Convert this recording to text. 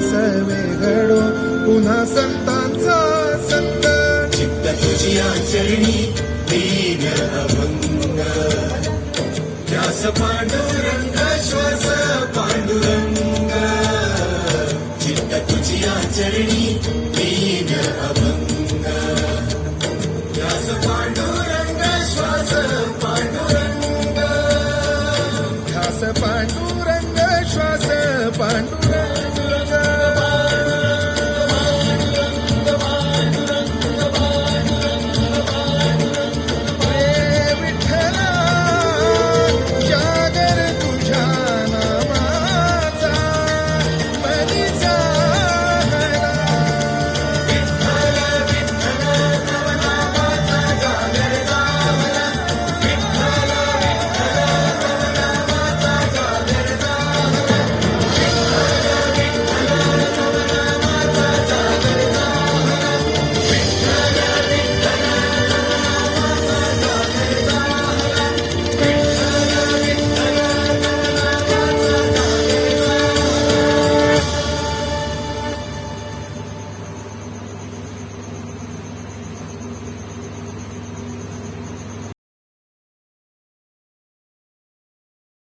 सर्वे घडो पुन्हा संतांचा संत. चित्त तुझी आचरणी दीन अभंग. ध्यास पांडुरंग श्वास पांडुरंग. चित्त तुझी आचरणी दीन अभंग. ध्यास पांडुरंग श्वास पांडुरंग. ध्यास पांडुरंग श्वास पांडुरंग.